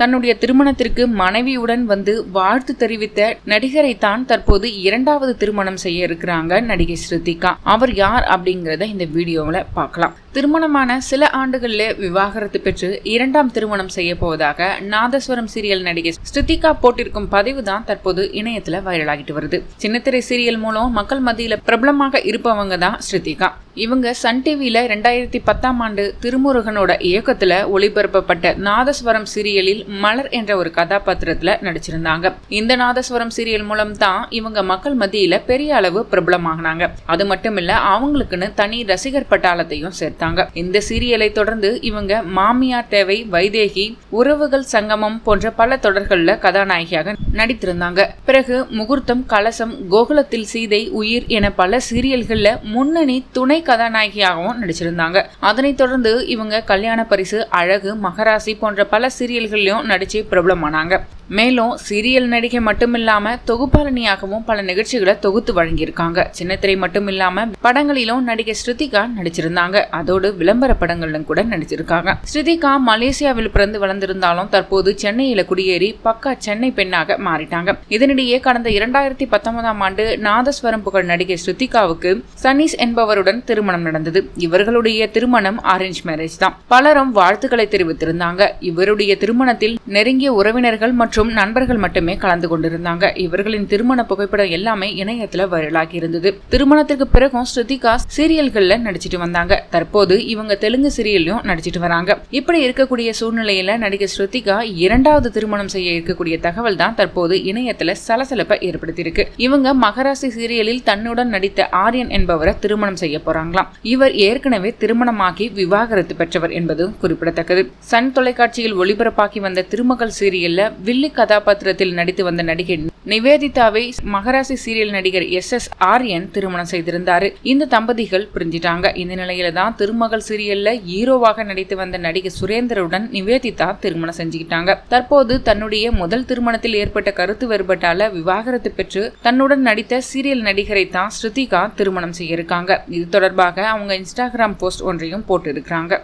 தன்னுடைய திருமணத்திற்கு மனைவியுடன் வந்து வாழ்த்து தெரிவித்த நடிகரை தான் தற்போது இரண்டாவது திருமணம் செய்ய இருக்கிறாங்க நடிகை ஸ்ருதிகா. அவர் யார் அப்படிங்கறத இந்த வீடியோவில் பார்க்கலாம். திருமணமான சில ஆண்டுகளில் விவாகரத்து பெற்று இரண்டாம் திருமணம் செய்ய போவதாக நாதஸ்வரம் சீரியல் நடிகை ஸ்ருதிகா போட்டிருக்கும் பதிவு தான் தற்போது இணையத்துல வைரலாகிட்டு வருது. சின்னத்திரை சீரியல் மூலம் மக்கள் மத்தியில பிரபலமாக இருப்பவங்க தான் ஸ்ருதிகா. இவங்க சன் டிவியில ரெண்டாயிரத்தி பத்தாம் ஆண்டு திருமுருகனோட இயக்கத்துல ஒளிபரப்பப்பட்ட நாதஸ்வரம் சீரியலில் மலர் என்ற ஒரு கதாபாத்திரத்துல நடிச்சிருந்தாங்க. இந்த நாதஸ்வரம் சீரியல் மூலம் தான் இவங்க மக்கள் மத்தியில பெரிய அளவு பிரபலமாகினாங்க. அது மட்டும் அவங்களுக்குன்னு தனி ரசிகர் பட்டாளத்தையும் சேர்த்தாங்க இந்த சீரியலை தொடர்ந்து இவங்க மாமியார் தேவை வைதேகி உறவுகள் சங்கமம் போன்ற பல தொடர்கள்ல கதாநாயகியாக நடித்திருந்தாங்க. பிறகு முகூர்த்தம் கலசம் கோகுலத்தில் சீதை உயிர் என பல சீரியல்கள்ல முன்னணி துணை கதாநாயகியாகவும் நடிச்சிருந்தாங்க. அதனைத் தொடர்ந்து இவங்க கல்யாண பரிசு அழகு மகராசி போன்ற பல சீரியல்கள்லயும் நடிச்சு பிரபலமானாங்க. மேலும் சீரியல் நடிகை மட்டுமில்லாம தொகுப்பாளனியாகவும் பல நிகழ்ச்சிகளை தொகுத்து வழங்கியிருக்காங்க. சின்னத்திரை மட்டும் இல்லாம படங்களிலும் நடிகை ஸ்ருதிகா நடிச்சிருந்தாங்க. அதோடு விளம்பர படங்களிலும் கூட நடிச்சிருக்காங்க. ஸ்ருதிகா மலேசியாவில் பிறந்து வளர்ந்திருந்தாலும் தற்போது சென்னையில குடியேறி பக்கா சென்னை பெண்ணாக மாறிட்டாங்க. இதனிடையே கடந்த இரண்டாயிரத்தி பத்தொன்பதாம் ஆண்டு நாதஸ்வரம் புகழ் நடிகை ஸ்ருதிகாவுக்கு சனீஸ் என்பவருடன் திருமணம் நடந்தது. இவர்களுடைய திருமணம் அரேஞ்ச் மேரேஜ் தான். பலரும் வாழ்த்துக்களை தெரிவித்திருந்தாங்க. இவருடைய திருமணத்தில் நெருங்கிய உறவினர்கள் மற்றும் மற்றும் நண்பர்கள் மட்டுமே கலந்து கொண்டிருந்தாங்க. இவர்களின் திருமண புகைப்படம் எல்லாமே இணையத்துல வைரலாகி இருந்தது. திருமணத்திற்கு பிறகும் ஸ்ருதிகா சீரியல்கள்ல நடிச்சிட்டு வந்தாங்க. தற்போது இவங்க தெலுங்கு சீரியல்லையும் நடிச்சிட்டு வராங்க. இப்படி இருக்கக்கூடிய சூழ்நிலையில நடிகை ஸ்ருதிகா இரண்டாவது திருமணம் செய்ய இருக்கக்கூடிய தகவல் தான் தற்போது இணையத்துல சலசலப்பை ஏற்படுத்தியிருக்கு. இவங்க மகராசி சீரியலில் தன்னுடன் நடித்த ஆரியன் என்பவரை திருமணம் செய்ய போறாங்களாம். இவர் ஏற்கனவே திருமணமாகி விவாகரத்து பெற்றவர் என்பதும் குறிப்பிடத்தக்கது. சன் தொலைக்காட்சியில் ஒளிபரப்பாக்கி வந்த திருமகள் சீரியல்ல வில்லி கதாபாத்திரத்தில் நடித்து வந்த நடிகை நிவேதிதாவை மகராசி சீரியல் நடிகர் எஸ் எஸ் ஆரியன் திருமணம் செய்திருந்தாரு. இந்த தம்பதிகள் பிரிஞ்சிட்டாங்க. இந்த நிலையில தான் திருமகள் சீரியல்ல ஹீரோவாக நடித்து வந்த நடிகை சுரேந்தருடன் நிவேதிதா திருமணம் செஞ்சுக்கிட்டாங்க. தற்போது தன்னுடைய முதல் திருமணத்தில் ஏற்பட்ட கருத்து வேறுபாட்டால விவாகரத்து பெற்று தன்னுடன் நடித்த சீரியல் நடிகரை தான் ஸ்ருதிகா திருமணம் செய்யிருக்காங்க இது தொடர்பாக அவங்க இன்ஸ்டாகிராம் போஸ்ட் ஒன்றையும் போட்டிருக்கிறாங்க.